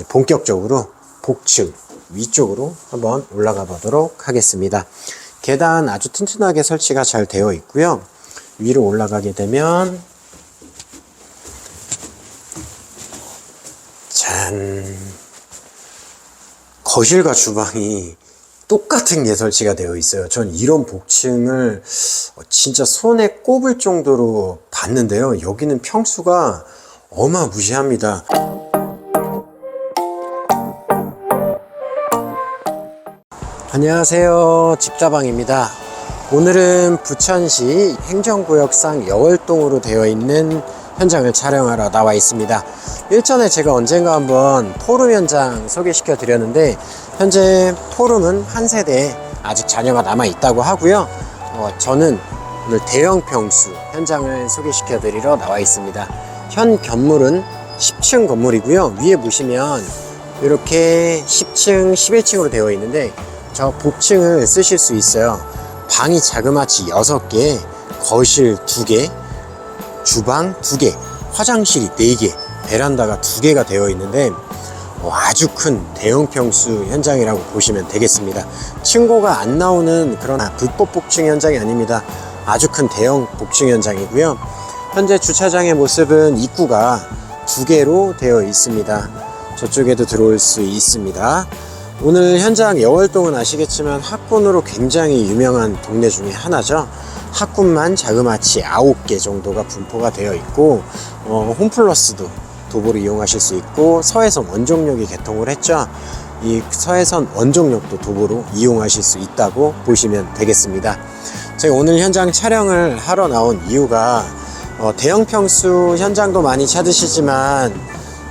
이제 본격적으로 복층 위쪽으로 한번 올라가 보도록 하겠습니다. 계단 아주 튼튼하게 설치가 잘 되어 있고요. 위로 올라가게 되면 짠 거실과 주방이 똑같은 게 설치가 되어 있어요. 전 이런 복층을 어, 진짜 손에 꼽을 정도로 봤는데요. 여기는 평수가 어마무시합니다. 안녕하세요. 집다방입니다. 오늘은 부천시 행정구역상 여월동으로 되어 있는 현장을 촬영하러 나와 있습니다. 일전에 제가 언젠가 한번 포름 현장 소개시켜 드렸는데 현재 포름은 한 세대 아직 자녀가 남아 있다고 하고요. 어, 저는 오늘 대형 평수 현장을 소개시켜 드리러 나와 있습니다. 현 건물은 10층 건물이고요. 위에 보시면 이렇게 10층, 11층으로 되어 있는데 저 복층을 쓰실 수 있어요. 방이 자그마치 6개, 거실 2개, 주방 2개, 화장실이 4개, 베란다가 2개가 되어 있는데 어, 아주 큰 대형 평수 현장이라고 보시면 되겠습니다. 층고가 안 나오는 그런 아, 불법 복층 현장이 아닙니다. 아주 큰 대형 복층 현장이고요. 현재 주차장의 모습은 입구가 두 개로 되어 있습니다. 저쪽에도 들어올 수 있습니다. 오늘 현장 여월동은 아시겠지만 학군으로 굉장히 유명한 동네 중에 하나죠. 학군만 자그마치 9개 정도가 분포가 되어 있고 어, 홈플러스도 도보로 이용하실 수 있고 서해선 원종역이 개통을 했죠. 이 서해선 원종역도 도보로 이용하실 수 있다고 보시면 되겠습니다. 제가 오늘 현장 촬영을 하러 나온 이유가 어, 대형 평수 현장도 많이 찾으시지만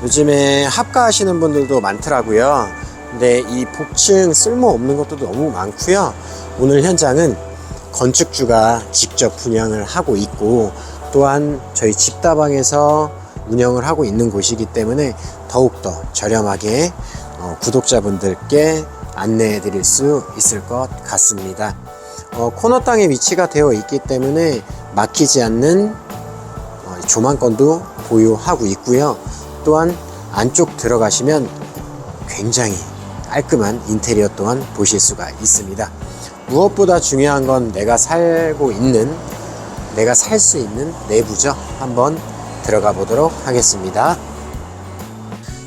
요즘에 합가하시는 분들도 많더라고요. 근데 이 복층 쓸모없는 것도 너무 많고요. 오늘 현장은 건축주가 직접 분양을 하고 있고 또한 저희 집다방에서 운영을 하고 있는 곳이기 때문에 더욱더 저렴하게 어, 구독자분들께 안내해 드릴 수 있을 것 같습니다. 어, 코너 땅에 위치가 되어 있기 때문에 막히지 않는 어, 조망권도 보유하고 있고요. 또한 안쪽 들어가시면 굉장히 깔끔한 인테리어 또한 보실 수가 있습니다. 무엇보다 중요한 건 내가 살고 있는, 내가 살 수 있는 내부죠. 한번 들어가 보도록 하겠습니다.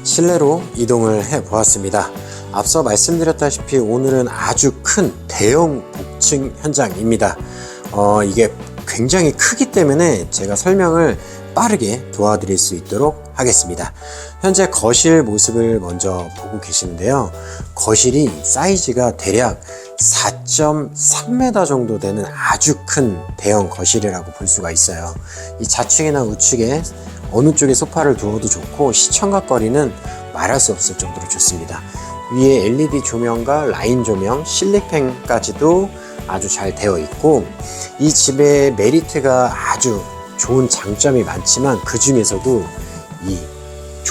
실내로 이동을 해 보았습니다. 앞서 말씀드렸다시피 오늘은 아주 큰 대형 복층 현장입니다. 어, 이게 굉장히 크기 때문에 제가 설명을 빠르게 도와드릴 수 있도록 하겠습니다. 현재 거실 모습을 먼저 보고 계시는데요. 거실이 사이즈가 대략 4.3m 정도 되는 아주 큰 대형 거실이라고 볼 수가 있어요. 이 좌측이나 우측에 어느 쪽에 소파를 두어도 좋고 시청각 거리는 말할 수 없을 정도로 좋습니다. 위에 LED 조명과 라인 조명, 실리팬까지도 아주 잘 되어 있고 이 집의 메리트가 아주 좋은 장점이 많지만 그 중에서도 이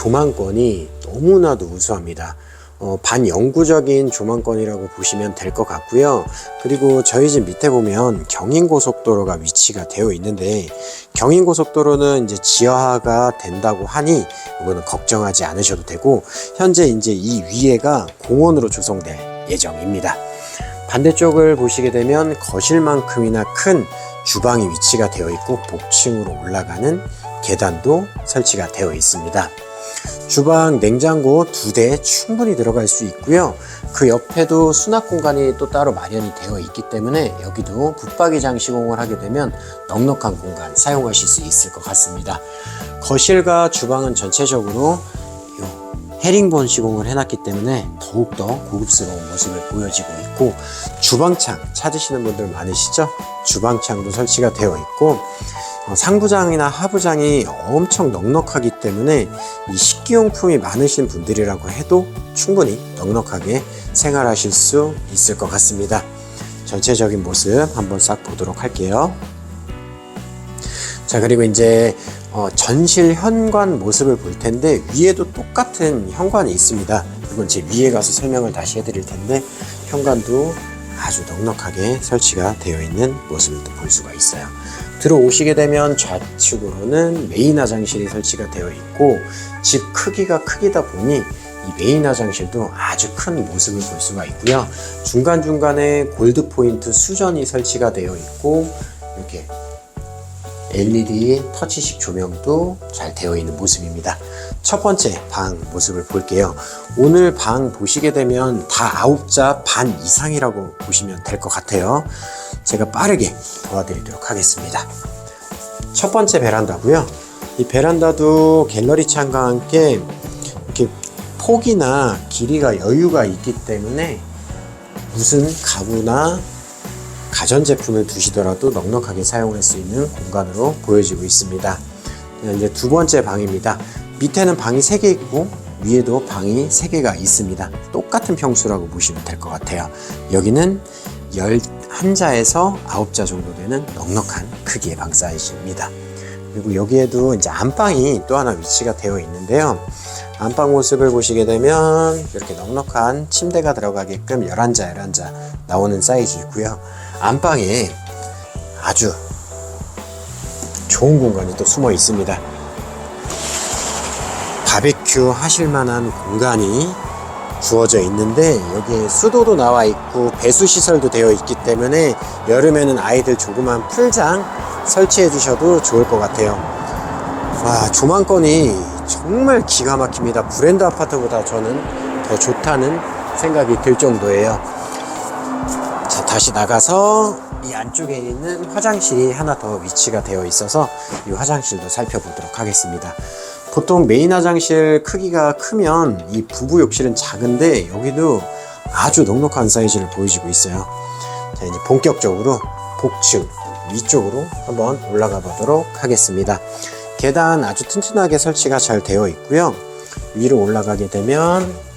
조망권이 너무나도 우수합니다. 어, 반영구적인 조망권이라고 보시면 될 것 같고요. 그리고 저희 집 밑에 보면 경인고속도로가 위치가 되어 있는데 경인고속도로는 이제 지하가 된다고 하니 이거는 걱정하지 않으셔도 되고 현재 이제 이 위에가 공원으로 조성될 예정입니다. 반대쪽을 보시게 되면 거실만큼이나 큰 주방이 위치가 되어 있고 복층으로 올라가는 계단도 설치가 되어 있습니다. 주방 냉장고 두 대 충분히 들어갈 수 있고요. 그 옆에도 수납 공간이 또 따로 마련이 되어 있기 때문에 여기도 붙박이장 시공을 하게 되면 넉넉한 공간 사용하실 수 있을 것 같습니다. 거실과 주방은 전체적으로 요 헤링본 시공을 해놨기 때문에 더욱더 고급스러운 모습을 보여지고 있고 주방창 찾으시는 분들 많으시죠? 주방창도 설치가 되어 있고 어, 상부장이나 하부장이 엄청 넉넉하기 때문에 이 식기용품이 많으신 분들이라고 해도 충분히 넉넉하게 생활하실 수 있을 것 같습니다. 전체적인 모습 한번 싹 보도록 할게요. 자, 그리고 이제 어, 전실 현관 모습을 볼 텐데 위에도 똑같은 현관이 있습니다. 이건 제 위에 가서 설명을 다시 해드릴 텐데 현관도 아주 넉넉하게 설치가 되어 있는 모습을 또 볼 수가 있어요. 들어오시게 되면 좌측으로는 메인 화장실이 설치가 되어 있고 집 크기가 크기다 보니 이 메인 화장실도 아주 큰 모습을 볼 수가 있고요. 중간중간에 골드 포인트 수전이 설치가 되어 있고 이렇게 LED 터치식 조명도 잘 되어 있는 모습입니다. 첫 번째 방 모습을 볼게요. 오늘 방 보시게 되면 다 아홉자 반 이상이라고 보시면 될 것 같아요. 제가 빠르게 도와드리도록 하겠습니다. 첫 번째 베란다고요. 이 베란다도 갤러리 창과 함께 이렇게 폭이나 길이가 여유가 있기 때문에 무슨 가구나 가전제품을 두시더라도 넉넉하게 사용할 수 있는 공간으로 보여지고 있습니다. 이제 두 번째 방입니다. 밑에는 방이 3개 있고 위에도 방이 3개가 있습니다. 똑같은 평수라고 보시면 될 것 같아요. 여기는 11자에서 9자 정도 되는 넉넉한 크기의 방 사이즈입니다. 그리고 여기에도 이제 안방이 또 하나 위치가 되어 있는데요. 안방 모습을 보시게 되면 이렇게 넉넉한 침대가 들어가게끔 11자, 11자 나오는 사이즈이고요. 안방에 아주 좋은 공간이 또 숨어 있습니다. 바베큐 하실 만한 공간이 주어져 있는데 여기에 수도도 나와 있고 배수 시설도 되어 있기 때문에 여름에는 아이들 조그만 풀장 설치해 주셔도 좋을 것 같아요. 와 조망권이 정말 기가 막힙니다. 브랜드 아파트보다 저는 더 좋다는 생각이 들 정도예요. 자 다시 나가서 이 안쪽에 있는 화장실이 하나 더 위치가 되어 있어서 이 화장실도 살펴보도록 하겠습니다. 보통 메인 화장실 크기가 크면 이 부부 욕실은 작은데 여기도 아주 넉넉한 사이즈를 보여주고 있어요. 자 이제 본격적으로 복층 위쪽으로 한번 올라가 보도록 하겠습니다. 계단 아주 튼튼하게 설치가 잘 되어 있고요. 위로 올라가게 되면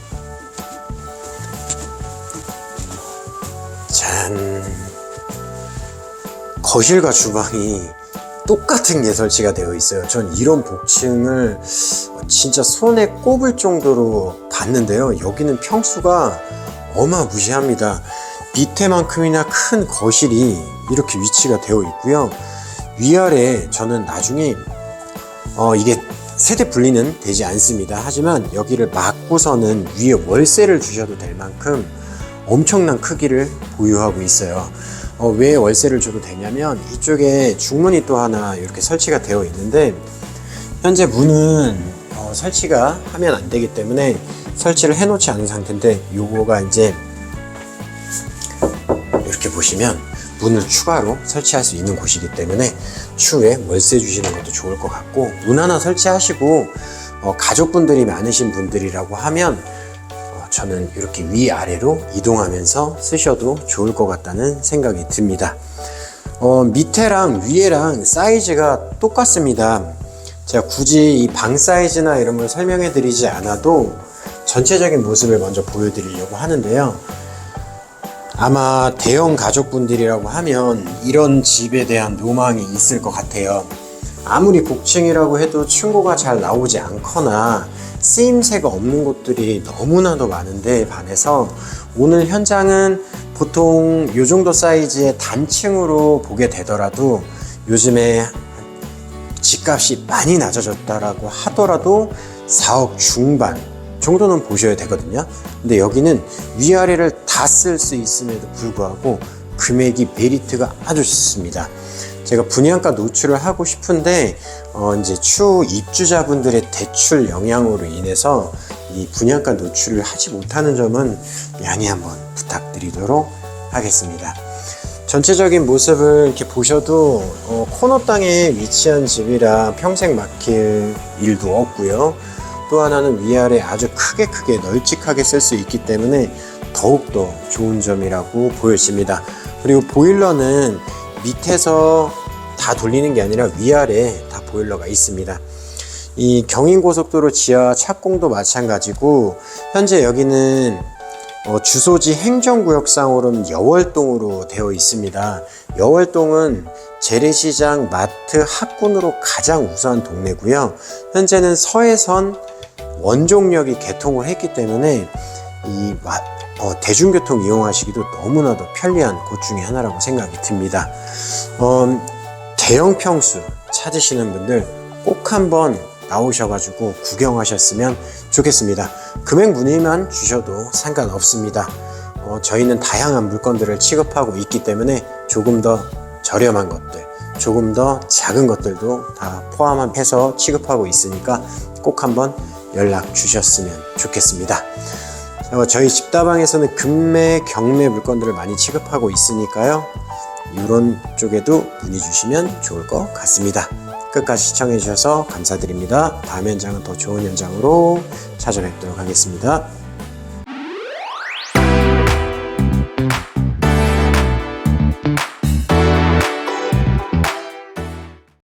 짠 거실과 주방이 똑같은 게 설치가 되어 있어요. 전 이런 복층을 진짜 손에 꼽을 정도로 봤는데요. 여기는 평수가 어마무시합니다. 밑에만큼이나 큰 거실이 이렇게 위치가 되어 있고요. 위아래 저는 나중에 어 이게 세대 분리는 되지 않습니다. 하지만 여기를 막고서는 위에 월세를 주셔도 될 만큼 엄청난 크기를 보유하고 있어요. 어, 왜 월세를 줘도 되냐면 이쪽에 중문이 또 하나 이렇게 설치가 되어 있는데 현재 문은 어, 설치가 하면 안 되기 때문에 설치를 해 놓지 않은 상태인데 요거가 이제 이렇게 보시면 문을 추가로 설치할 수 있는 곳이기 때문에 추후에 월세 주시는 것도 좋을 것 같고 문 하나 설치하시고 어, 가족분들이 많으신 분들이라고 하면 어, 저는 이렇게 위아래로 이동하면서 쓰셔도 좋을 것 같다는 생각이 듭니다. 어, 밑에랑 위에랑 사이즈가 똑같습니다. 제가 굳이 이 방 사이즈나 이런 걸 설명해 드리지 않아도 전체적인 모습을 먼저 보여드리려고 하는데요. 아마 대형 가족분들이라고 하면 이런 집에 대한 로망이 있을 것 같아요. 아무리 복층이라고 해도 층고가 잘 나오지 않거나 쓰임새가 없는 곳들이 너무나도 많은데 반해서 오늘 현장은 보통 이 정도 사이즈의 단층으로 보게 되더라도 요즘에 집값이 많이 낮아졌다라고 하더라도 4억 중반 정도는 보셔야 되거든요. 근데 여기는 위아래를 다 쓸 수 있음에도 불구하고 금액이 메리트가 아주 좋습니다. 제가 분양가 노출을 하고 싶은데 어 이제 추후 입주자분들의 대출 영향으로 인해서 이 분양가 노출을 하지 못하는 점은 양해 한번 부탁드리도록 하겠습니다. 전체적인 모습을 이렇게 보셔도 어, 코너 땅에 위치한 집이라 평생 막힐 일도 없고요. 또 하나는 위아래 아주 크게 크게 널찍하게 쓸 수 있기 때문에 더욱더 좋은 점이라고 보여집니다. 그리고 보일러는 밑에서 다 돌리는 게 아니라 위아래 다 보일러가 있습니다. 이 경인고속도로 지하 착공도 마찬가지고 현재 여기는 어, 주소지 행정구역상으로는 여월동으로 되어 있습니다. 여월동은 재래시장, 마트, 학군으로 가장 우수한 동네고요. 현재는 서해선 원종역이 개통을 했기 때문에 이 마- 어, 대중교통 이용하시기도 너무나도 편리한 곳 중에 하나라고 생각이 듭니다. 어, 대형 평수 찾으시는 분들 꼭 한번 나오셔가지고 구경하셨으면 좋겠습니다. 금액 문의만 주셔도 상관없습니다. 어, 저희는 다양한 물건들을 취급하고 있기 때문에 조금 더 저렴한 것들, 조금 더 작은 것들도 다 포함해서 취급하고 있으니까 꼭 한번 연락 주셨으면 좋겠습니다. 어, 저희 집다방에서는 금매, 경매 물건들을 많이 취급하고 있으니까요. 이런 쪽에도 문의 주시면 좋을 것 같습니다. 끝까지 시청해 주셔서 감사드립니다. 다음 현장은 더 좋은 현장으로 찾아뵙도록 하겠습니다.